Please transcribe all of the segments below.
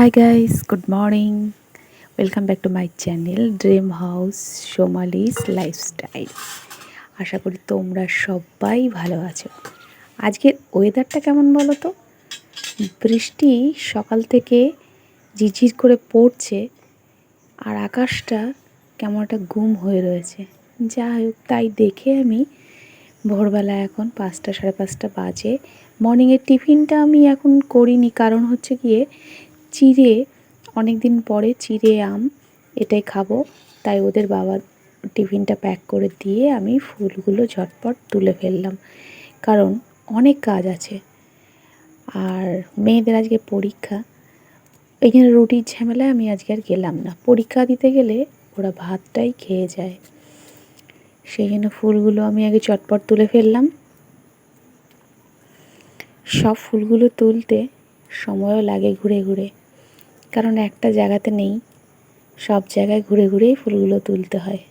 Hi guys good morning welcome back to my channel dream house Somali's lifestyle আশা করি তোমরা সবাই ভালো আছো। আজকের ওয়েদারটা কেমন বলো তো বৃষ্টি সকাল থেকে ঝিরঝির করে পড়ছে আর আকাশটা কেমন একটা গুম হয়ে রয়েছে। যাই হোক, তাই দেখে আমি ভোরবেলা এখন পাঁচটা সাড়ে পাঁচটা বাজে। মর্নিংয়ের টিফিনটা আমি এখন করিনি, কারণ হচ্ছে গিয়ে চিড়ে অনেক দিন পরে চিড়ে আম এটাই খাব। তাই ওদের বাবা টিফিনটা প্যাক করে দিয়ে আমি ফুলগুলো ঝটপট তুলে ফেললাম। কারণ অনেক কাজ আছে। আর মেয়েদের আজকে পরীক্ষা। এখানে রুটির ঝামেলায় আমি আজকে আর গেলাম না। পরীক্ষা দিতে গেলে ওরা ভাতটাই খেয়ে যায়। সেই জন্য ফুলগুলো আমি আগে চটপট তুলে ফেললাম। সব ফুলগুলো তুলতে সময়ও লাগে ঘুরে ঘুরে। কারণ একটা জায়গাতে নেই, সব জায়গায় ঘুরে ঘুরেই ফুলগুলো তুলতে হয়।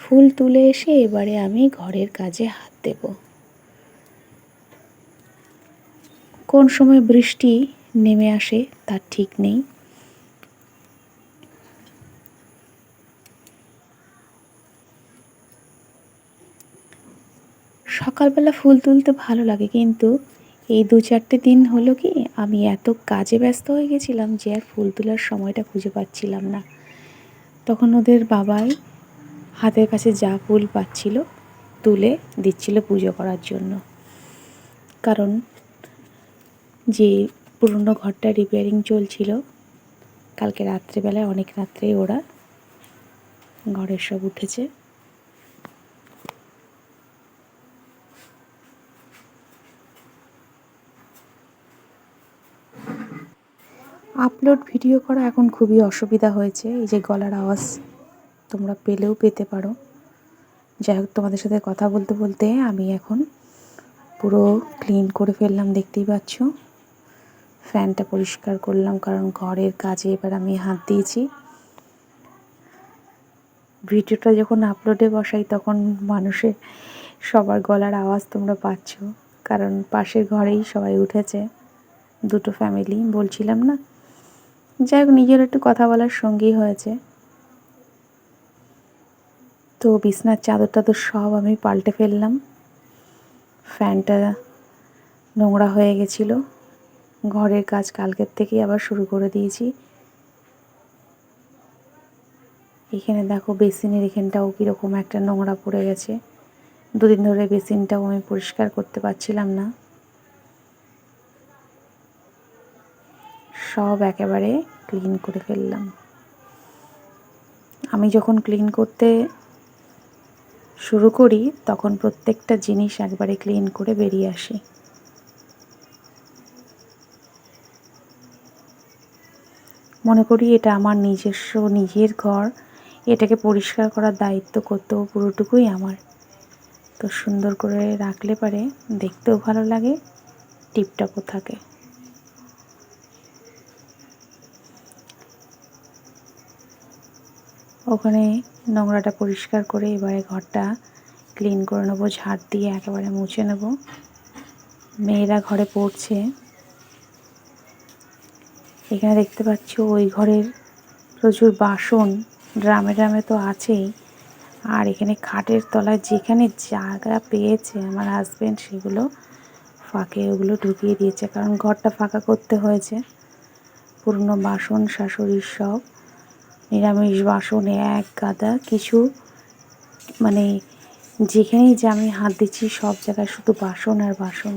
ফুল তুলে এসে এবারে আমি ঘরের কাজে হাত দেব। কোন সময় বৃষ্টি নেমে আসে তার ঠিক নেই। সকালবেলা ফুল তুলতে ভালো লাগে, কিন্তু এই দু চারটে দিন হলো কি, আমি এত কাজে ব্যস্ত হয়ে গেছিলাম যে আর ফুল তোলার সময়টা খুঁজে পাচ্ছিলাম না। তখন ওদের বাবাই হাতের কাছে যা ফুল পাচ্ছিল তুলে দিচ্ছিল পুজো করার জন্য। কারণ যে পুরনো ঘরটা রিপেয়ারিং চলছিল, কালকে রাত্রেবেলায় অনেক রাত্রে ওরা ঘরের সব উঠেছে। আপলোড ভিডিও করা এখন খুবই অসুবিধা হয়েছে। এই যে গলার আওয়াজ তোমরা পেলেও পেতে পারো। যাই হোক, তোমাদের সাথে কথা বলতে বলতে আমি এখন পুরো ক্লিন করে ফেললাম, দেখতেই পাচ্ছ। ফ্যানটা পরিষ্কার করলাম কারণ ঘরের কাজে এবার আমি হাত দিয়েছি। ভিডিওটা যখন আপলোডে বসাই তখন মানুষের সবার গলার আওয়াজ তোমরা পাচ্ছ। কারণ পাশের ঘরেই সবাই উঠেছে। দুটো ফ্যামিলি বলছিলাম না? যাই হোক নিজের একটু কথা বলার সঙ্গী হয়েছে। তো বিছনার চাদর টাদর সব আমি পাল্টে ফেললাম। ফ্যানটা নোংরা হয়ে গেছিল। ঘরের কাজ কালকের থেকেই আবার শুরু করে দিয়েছি। এখানে দেখো, বেসিনের এখানটাও কীরকম একটা নোংরা পড়ে গেছে। দুদিন ধরে বেসিনটাও আমি পরিষ্কার করতে পারছিলাম না। সব একেবারে ক্লিন করে ফেললাম। আমি যখন ক্লিন করতে শুরু করি, তখন প্রত্যেকটা জিনিস একবারে ক্লিন করে বেরিয়ে আসি। মনে করি এটা আমার নিজস্ব, নিজের ঘর। এটাকে পরিষ্কার করার দায়িত্ব করতেও পুরোটুকুই আমার। তো সুন্দর করে রাখলে পারে দেখতেও ভালো লাগে, টিপটাপও থাকে। ওখানে নোংরাটা পরিষ্কার করে এবারে ঘরটা ক্লিন করে নেব, ঝাড় দিয়ে একেবারে মুছে নেব। মেয়েরা ঘরে পড়ছে। এখানে দেখতে পাচ্ছ ওই ঘরের প্রচুর বাসন ড্রামে ড্রামে তো আছেই। আর এখানে খাটের তলায় যেখানে জায়গা পেয়েছে আমার হাজব্যান্ড সেগুলো ফাঁকে ওগুলো ঢুকিয়ে দিয়েছে। কারণ ঘরটা ফাঁকা করতে হয়েছে। পুরনো বাসন, শাশুড়ির সব। নিরামিষ বাসনে এক গাদা কিছু মানে যেখানেই যে আমি হাত দিচ্ছি সব জায়গায় শুধু বাসন আর বাসন।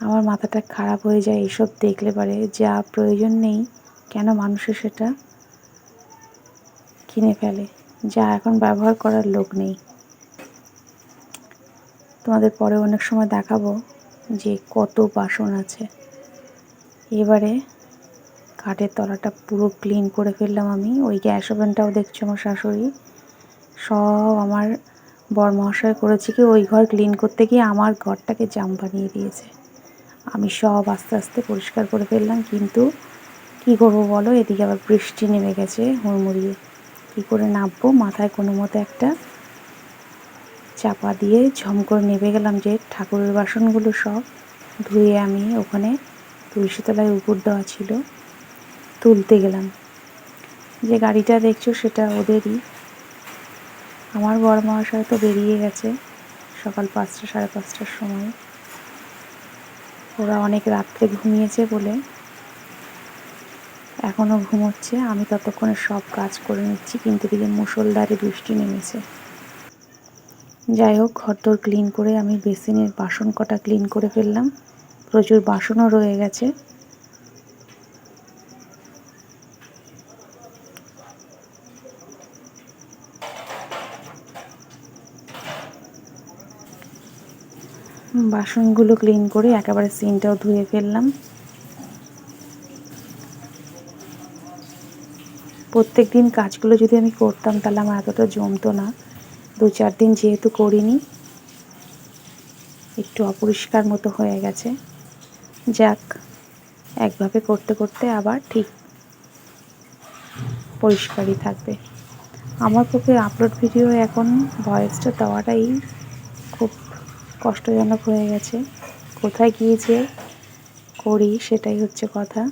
আমার মাথাটা খারাপ হয়ে যায় এইসব দেখলে পারে, যা প্রয়োজন নেই, কেন মানুষের সেটা কিনে ফেলে? যা এখন ব্যবহার করার লোক নেই। তোমাদের পরে অনেক সময় দেখাবো যে কত বাসন আছে। এবারে কাঠের তলাটা পুরো ক্লিন করে ফেললাম আমি। ওই গ্যাস ওভেনটাও দেখছি আমার শাশুড়ি? সব আমার বর মহাশয় করেছে কি ওই ঘর ক্লিন করতে গিয়ে আমার ঘরটাকে জাম বানিয়ে দিয়েছে। আমি সব আস্তে আস্তে পরিষ্কার করে ফেললাম, কিন্তু কি করব বলো? এদিকে আবার বৃষ্টি নেমে গেছে হুড়মুড়িয়ে। কী করে নামবো? মাথায় কোনো মতো একটা চাপা দিয়ে ঝম করে নেমে গেলাম যে ঠাকুরের বাসনগুলো সব ধুয়ে আমি ওখানে তুলসীতলায় উপর দেওয়া ছিল। তুলতে গেলাম। যে গাড়িটা দেখছ সেটা ওদেরই। আমার বড় মহাশয় তো বেরিয়ে গেছে সকাল পাঁচটা, সাড়ে পাঁচটার সময়। ওরা অনেক রাত্রে ঘুমিয়েছে বলে এখনও ঘুমোচ্ছে। আমি ততক্ষণে সব কাজ করে নিচ্ছি, কিন্তু দিকে মুসলধারে বৃষ্টি নেমেছে। যাই হোক ঘরদোর ক্লিন করে আমি বেসিনের বাসন কটা ক্লিন করে ফেললাম। প্রচুর বাসনও রয়ে গেছে। বাসনগুলো ক্লিন করে একেবারে সিনটাও ধুয়ে ফেললাম। প্রত্যেক দিন কাজগুলো যদি আমি করতাম, তাহলে আমার এতটা জমতো না। দু চার দিন যেহেতু করিনি, একটু অপরিষ্কার মতো হয়ে গেছে। যাক, একভাবে করতে করতে আবার ঠিক পরিষ্কারই থাকবে। আমার পক্ষে আপলোড ভিডিও এখন ভয়েসটা দেওয়াটাই কষ্টজনক হয়ে গেছে। কোথায় গিয়েছে করি সেটাই হচ্ছে কথা।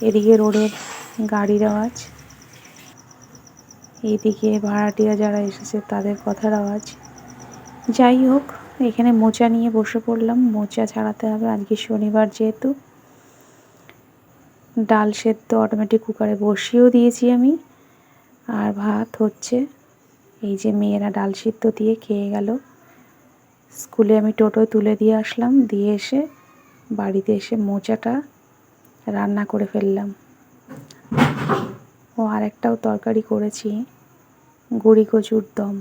এদিকে রোডের গাড়ির আওয়াজ এইদিকে ভাড়াটিয়া যারা এসেছে তাদের কথার আওয়াজ। যাই হোক, এখানে মোচা নিয়ে বসে পড়লাম। মোচা ছাড়াতে হবে আজকে শনিবার যেহেতু। ডাল সেদ্ধ অটোমেটিক কুকারে বসিয়েও দিয়েছি আমি। আর ভাত হচ্ছে, এই যে মেয়েরা ডাল সিদ্ধ দিয়ে খেয়ে গেল। স্কুলে আমি টোটোয় তুলে দিয়ে আসলাম, দিয়ে এসে বাড়িতে এসে মোচাটা রান্না করে ফেললাম। ও আরেকটাও তরকারি করেছি, গুড়ি কচুর দম।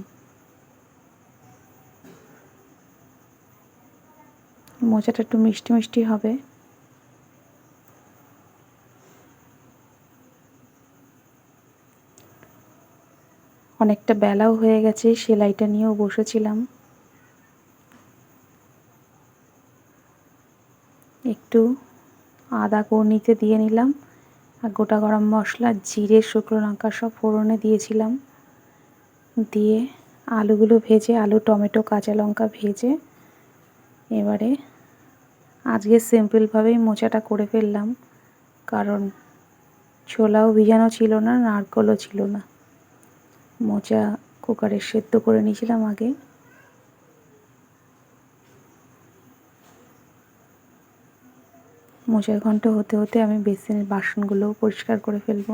মোচাটা একটু মিষ্টি মিষ্টি হবে। অনেকটা বেলাও হয়ে গেছে, সেলাইটা নিয়েও বসেছিলাম। একটু আদা কর্নিতে দিয়ে নিলাম আর গোটা গরম মশলা, জিরে, শুকনো লঙ্কা সব ফোড়নে দিয়েছিলাম। দিয়ে আলুগুলো ভেজে, আলু, টমেটো, কাঁচা লঙ্কা ভেজে এবারে আজকে সিম্পলভাবেই মোচাটা করে ফেললাম। কারণ ছোলাও ভিজানো ছিল না, নারকলও ছিল না। মোচা কুকারে সেদ্ধ করে নিয়েছিলাম আগে। মোচার ঘন্ট হতে হতে আমি বেসিনের বাসনগুলোও পরিষ্কার করে ফেলব।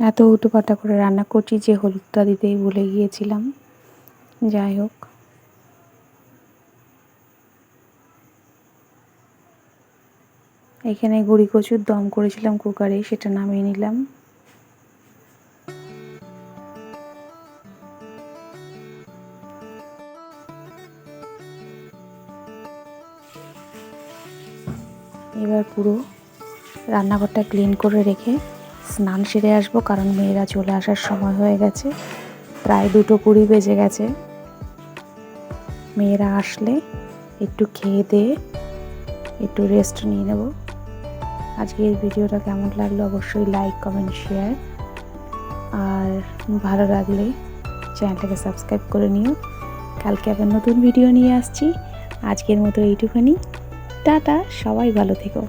এত উটোপাটা করে রান্না করছি যে হলুদটা দিতেই ভুলে গিয়েছিলাম। যাই হোক। এখানে গুড়ি কচুর দম করেছিলাম কুকারে, সেটা নামিয়ে নিলাম। এবার পুরো রান্নাঘরটা ক্লিন করে রেখে স্নান সেরে আসব কারণ মেয়েরা চলে আসার সময় হয়ে গেছে। প্রায় দুটো কুড়ি বেজে গেছে। মেয়েরা আসলে একটু খেয়ে দিয়ে একটু রেস্ট নিয়ে নেব। আজকের ভিডিওটা কেমন লাগল অবশ্যই লাইক কমেন্ট শেয়ার আর ভালো লাগলে চ্যানেলটাকে সাবস্ক্রাইব করে নিও। কালকে আবার নতুন ভিডিও নিয়ে আসছি। আজকের মতো এইটুখানি। টাটা, সবাই ভালো থেকো।